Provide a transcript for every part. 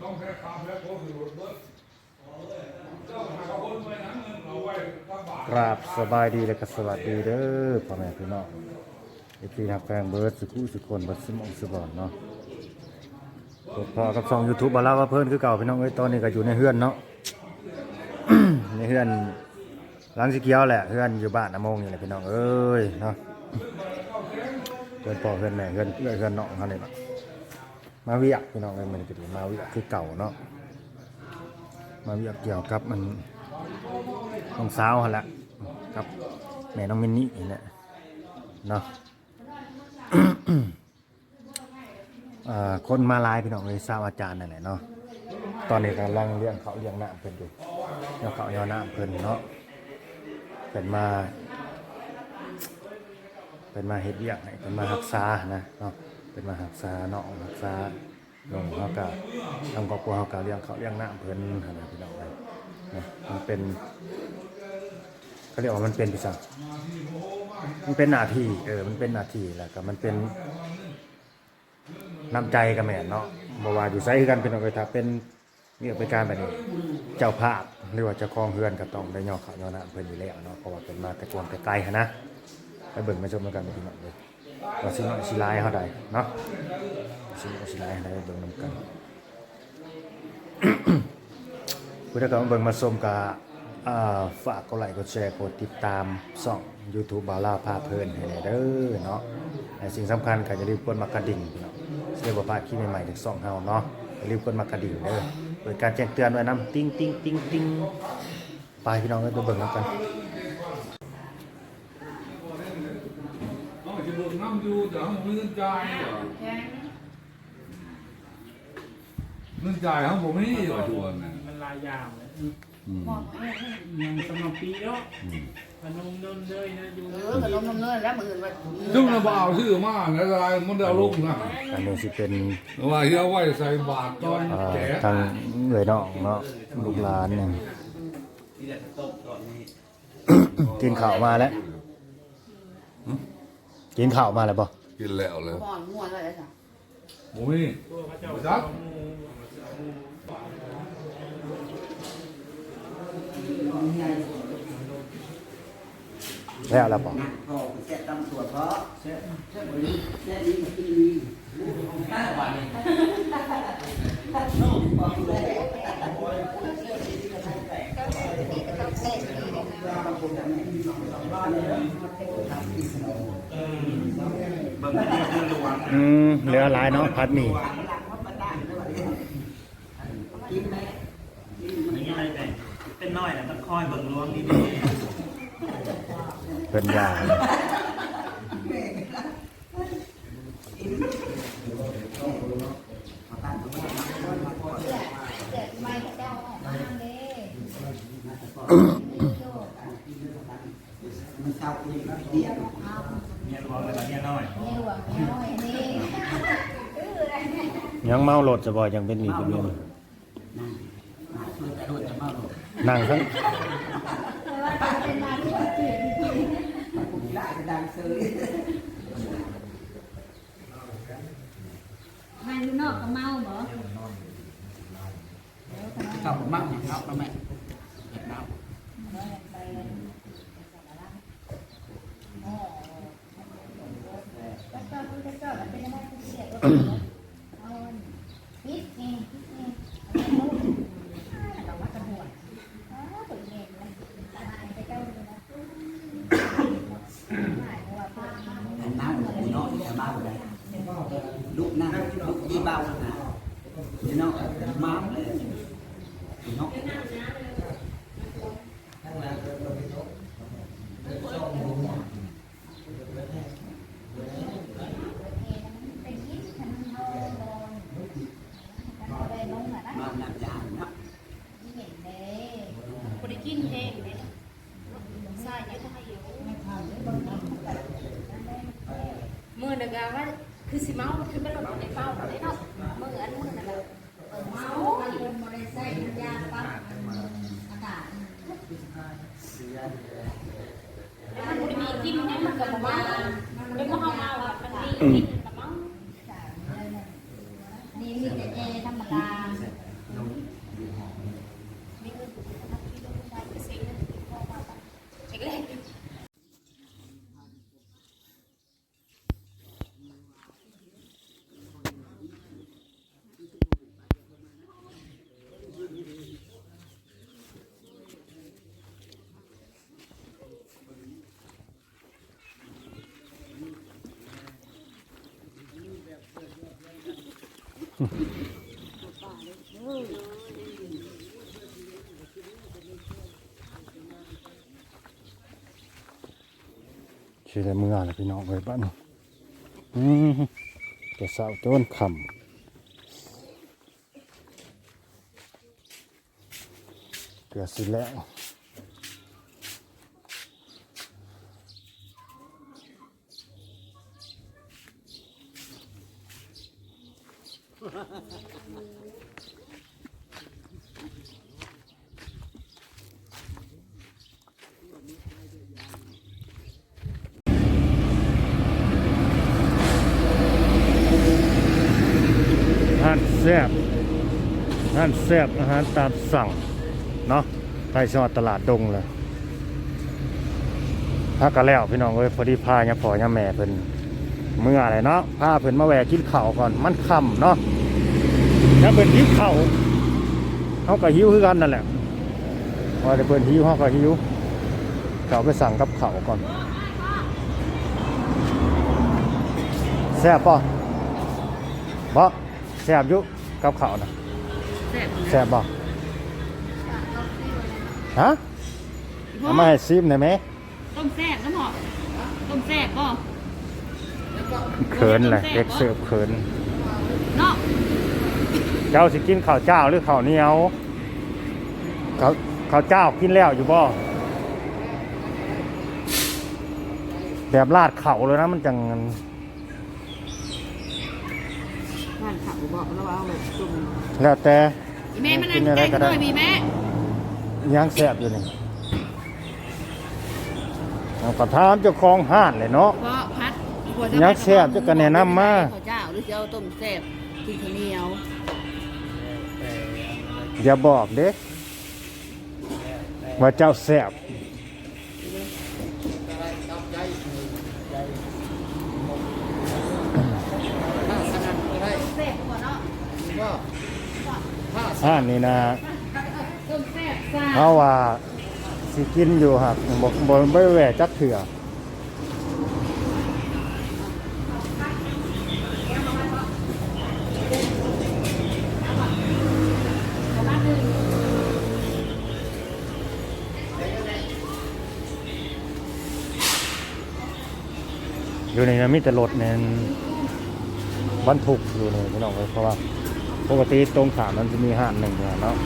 ต้องแค่คำแล้วก็คือรถเบิดเจ้าหาคนไว้นะเงินเอาไว้ตั้งบาทกราบสบายดีและก็สวัสดีเด้อพ่อแม่พี่น้องเอฟซีนักแฟนเบิร์ดสุขุสุคนบัดสมองสบอนเนาะกดพอกับช่อง YouTube บ่าลาว่าเพิ่นคือเก่าพี่น้องเอ้ยตอนนี้ก็อยู่ในเฮือนเนาะ ในเฮือนหลังสีเขียวแหละเฮือนอยู่บ้านน้ำมงนี่แหละพี่น้องเอ้ยเนาะเฮือนพ่อเฮือนแม่เฮือนเอื้อยเฮือนน้องเขาเนี่ล่ะ มาเวียกพี่น้องเอ้ยมันก็ดีมาเวียกคือเก่าเนาะมาเวียกเกี่ยวกับมันน้องสาวหั่นแหละกับแม่น้องมินนี่นี่แหละเนาะคนมาลายพี่น้องเลยทราบอาจารย์นั่นแหละเนาะตอนนี้กำลังเลี้ยงเขาเลี้ยงน้ำเพิ่นอยู่เลี้ยงเขาเลี้ยงน้ำเพิ่นเนาะเป็นมาเป็นมาเฮ็ดเวียกให้เป็นมารักษานะเนาะ เป็นมารักษาเนาะรักษาลงเขาก็ทำครอบครัวเขาก็เลี้ยงเขาเลี้ยงหน้ำเพิ่นหั่นนะพี่น้องเลยเนะมันเป็นเขาเรียกว่ามันเป็นพิศามันเป็นหน้าที่เออ มันเป็นหน้าที่แหละก็มันเป็นน้ำใจกับแม่เนาะบ่ว่าอยู่ไสคือกันเป็นอาไปถ้าเป็นนี่เป็นการแบบนี้เจ้าภาพหรือว่าเจ้าของเฮือนก็ต้องได้ย่อเขาย่อหน้าเพิ่นอยู่แล้วเนาะเพราะว่าเป็นมาแต่กวงแต่ไกลหั้นนะไปเบิ่งมาชมกันพี่น้องเลย ว่าสิน้อยสิลายเฮาใดเนาะสิน้อยสิลายเฮาใดเบิ่งนํกันผู้ใดก็มาเบิ่งมาชมก็อ่าฝากกดไลค์กดแชร์กดติดตามช่อง YouTube บาลาพาเพลินให้เด้อเนาะสิ่งสำคัญก็อย่าลืมกดมากระดิ่งพี่น้องสิได้บ่พลาดคลิปใหม่ๆจากช่องเฮาเนาะอย่าลืมกดมากระดิ่งเด้อเปิดการแจ้งเตือนไว้นํติ๊งติ๊งติ๊งติ๊งไปพี่น้องเอ้ยไปเบิ่งนํกัน เอา จะบิกน้ำอยู่แต่เขาไม่เงินจ่ายเหรอเงินจ่ายเขาผมไม่เหรอทุกวันน่ะมันลายยาวเลยหมดเอ้ยยังสำหรับปีเนาะพนมนนเลยนะอยู่เออขนมนมเนยแล้วมืออื่นว่าซึ่งระบ่าวชื่อมาแล้วอะไรมันเดาลูกนะอันนี้สิเป็นว่าที่เอาไว้ใส่บาทตอนอ่าแก่ทางเอื้อยน้องเนาะลูกหลานเนี่ย กินข้าวมาแล้ว กินข้าวมาแล้วบ่กินแล้วเลยหมอนม่วนอะไรสักโอ้ยตัวพระเจ้าจักแล้วแล้วบ่พอเสร็จตำตัวเพราะเสร็จเสร็จวันนี้เสร็จนี้มาที่นี่ห้าวันนี้น้องบอกเลยเบิ่งที่คื อหลวงอืมเหลือหลายเนาะพัดหมี่กินไหมนี่อะไรแต่เป็นน้อยนะต้องคอยเบิ่งรวมนี่เพิ่นยาเด็กไม่เจ้าออกมาเด้มันเศร้าอีกเดียว เนี่ยรวมเลยเนี่ยน้อยนี่หลวงนี่น้อยนี่ยังเมารถจะบ่ยังเป็นหมีเป็นเมียนนั่งมาช่วยแต่รถจะมาหลบนั่งทั้งเป็นมาที่ว่าตื่นผมได้จะดังซื้อมาอยู่นอกก็เมาเหรอชอบมากอย่างเราแล้วแม่เห็ดเรา แล้วก็พูดก็เป็นอะไรที่เสียก็เอาพิษเองพิษเองเราว่ากระหัวอ๋อตัวเองเลยตายไปเจ้าเลยนะหมายว่าพวกนี้อันนั้นกูน้อยจะเบาลยลูกนั่งลูกยี่เบานะพี่น้องมาเลยพี่น้อง เป็นพิษฉันเอาโดนฉันก็ได้ลงอะนะ มาหนักยานนะ ที่เห็นเด้ บริกินแห้งเลยใส่เยอะทำไมเยอะ ก็ว่าคือสิเมาคือไม่หลดในเป้าได้เนาะมืออันมือนั่นแหละเมาคนบริใส่ยาปั๊บอากาศมันมีกินเนี่ยมันก็บอกว่าเป็นก็เข้ามาว่ามันมีกินกับเมา นี่มีแต่แอร์ธรรมดา ชื่อแต่เมื่อแหละพี่น้องไว้บ้านอืมแต่สาต้นคำเกือสิแล้ว อาหารแซบอาหารแซบอาหารตามสั่ง เนาะไปชอดตลาดดงเลยถ้าก็แล้วพี่น้องเอ้ยพอดีพาเนี่ยพ่อยาแม่เพิ่น เมื่ออะไรเนาะพาเพิ่นมาแวะกินข้าวก่อนมันค่ำเนาะถ้าเพิ่นหิวข้าวเขาก็หิวคือกันนั่นแหละว่าแต่เพิ่นหิวเขาก็หิวเขาไปสั่งกับข้าวก่อนแซ่บป่ะบ่แซ่บอยู่กับข้าวนะแซ่บแซ่บบ่ฮะเอามาให้ซิมได้ไหมต้มแซ่บน้ำหอมต้มแซ่บก็ เขินเลยเด็กเสิร์ฟเขิน เนาะเจ้าสิกินข้าวเจ้าหรือข้าวเหนียวข้าวข้าวเจ้ากินแล้วอยู่บ่แบบลาดเข่าเลยนะมันจังบ้านขับบอกแล้วว่าเอาแบบจุ่มแล้วแต่อีแม่มันนั่งแกล้งหน่อยมีแม่ยังแซ่บอยู่นี่เอาก็ถามเจ้าของห้านเลยเนาะเพราะพัด ยักษ์แซ่บจะก็แนะนำมาข้าวเจ้าหรือจะเอาต้มแซ่บกินข้าวเหนียวอย่าบอกเด้ว่าเจ้าแซ่บแซ่บก่อนเนาะห้านนี่นะต้มแซ่บซ่าเขาว่าสิกินอยู่ครับบอกบอกไม่แหวะจักเถื่อ บ้านหนึ่ง อยู่ในนั้นมีแต่รถเนี่ยบรรทุกอยู่เลยพี่น้องเลยเพราะว่าปกติตรงขามมันจะมีห้านหนึ่งเนี่ยเนาะ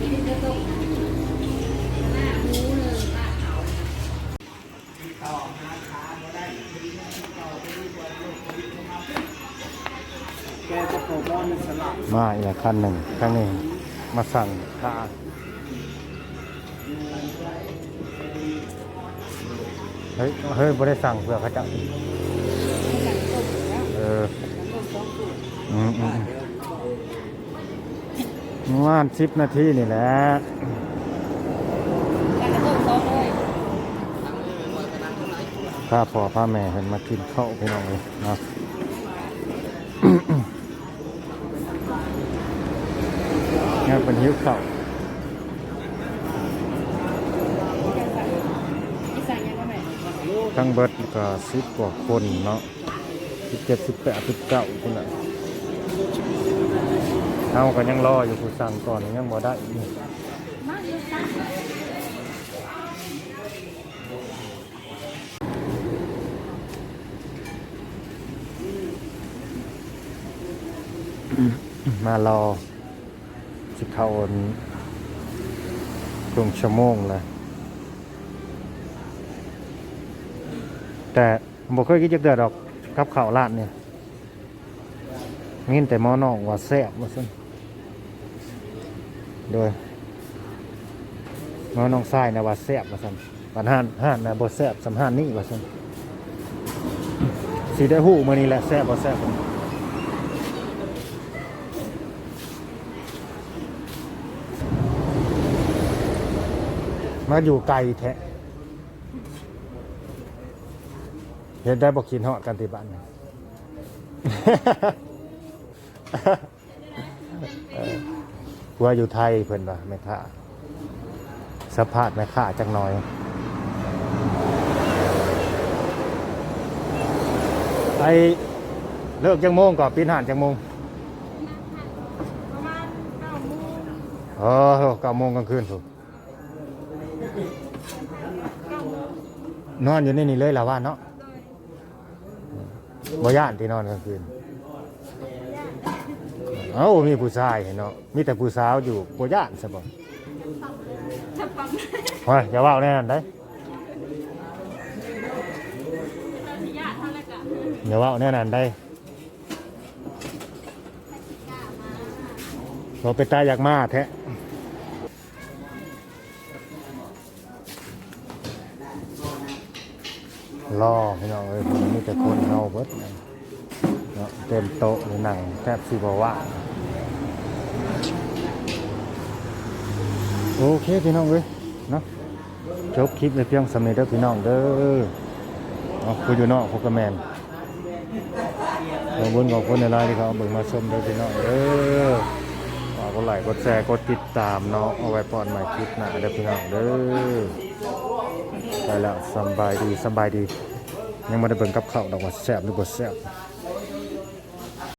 นี่จะต้มหน้าหมูเลยลาดเขาแกจะโปรโมทในสลับ มาอีกคันหนึ่งคันนี้มาสั่งค่าเฮ้ยเฮ้ยบ่ได้สั่งเพื่อเขาจะเอออืมอืมอืมว่านสิบนาทีนี่แหละการกระต้มซองเลยพาพ่อพาแม่เห็นมากินข้าวพี่น้องเลยเนาะงานเป็นหิวข้าวนี่สั่งยังไงแม่ทั้งเบิดก็สิบกว่าคนเนาะสิบเจ็ดสิบแปดสิบเก้าคนละเอาก็ยังรออยู่ผู้สั่งก่อนยังบ่ได้อีกมาเยอะจังมารอ สิเข้าอนครึ่งชั่วโมงเลยแต่บ่เคยกินจักเดือดอกกับข้าวราดเนี่ยมีแต่มอนองว่าแซ่บว่าซั่นโดยมอน้องทรายนะว่าแซ่บว่าซั่นปันห้านห้านนะบ่แซ่บสำห้านนี้ว่าซั่นสิได้ฮู้มื้อนี้แหละแซ่บบ่แซ่บ มาอยู่ไกลแท้เห็นได้บอกกินเหาะกันที่บ้านเออว่าอยู่ไทยเพิ่นว่าแม่ค้าสะพาดแม่ค้าจักหน่อย ไอเลิกจังโมงก่อนปีนหานจังโมงประมาณเก้าโมงเออเก้าโมงกลางคืนผม นอนอยู่ในนี่เลยล่ะว่าเนาะบ่ย่านที่นอนกลางคืน เอ้ามีผู้ชายเนาะ มีแต่ผู้สาวอยู่บ่ย่านซะบ่ถ้าปั๊มเฮ้ยอย่าเว้าแน่นั่นได้ตอนที่ญาติเท่าไหร่กะอย่าเว้าแน่นั่นได้บ่ไปตายอยากมาแท้ รอพี่น้องเอ้ยผมมีแต่คนเฮาเบิดเนาะเต็มโต๊ะเลยนั่งแทบสิบว่าโอเคพี่น้องเอ้ยเนาะจบคลิปในเพียงสำเร็จเด้อพี่น้องเด้อเอาคุยอยู่นอกพวกกระแมนขอบคุณขอบคุณในไลน์ที่เขาเอาเบิ่งมาชมเด้อพี่น้องเด้อฝากกดไลค์กดแชร์กดติดตามเนาะเอาไว้ปอนใหม่คลิปหน้าเด้อพี่น้องเด้อไปแล้วสบายดีสบายดี ยังไม่ได้เบิ่งกับข้าวดอกว่าแซ่บหรือบ่แซ่บ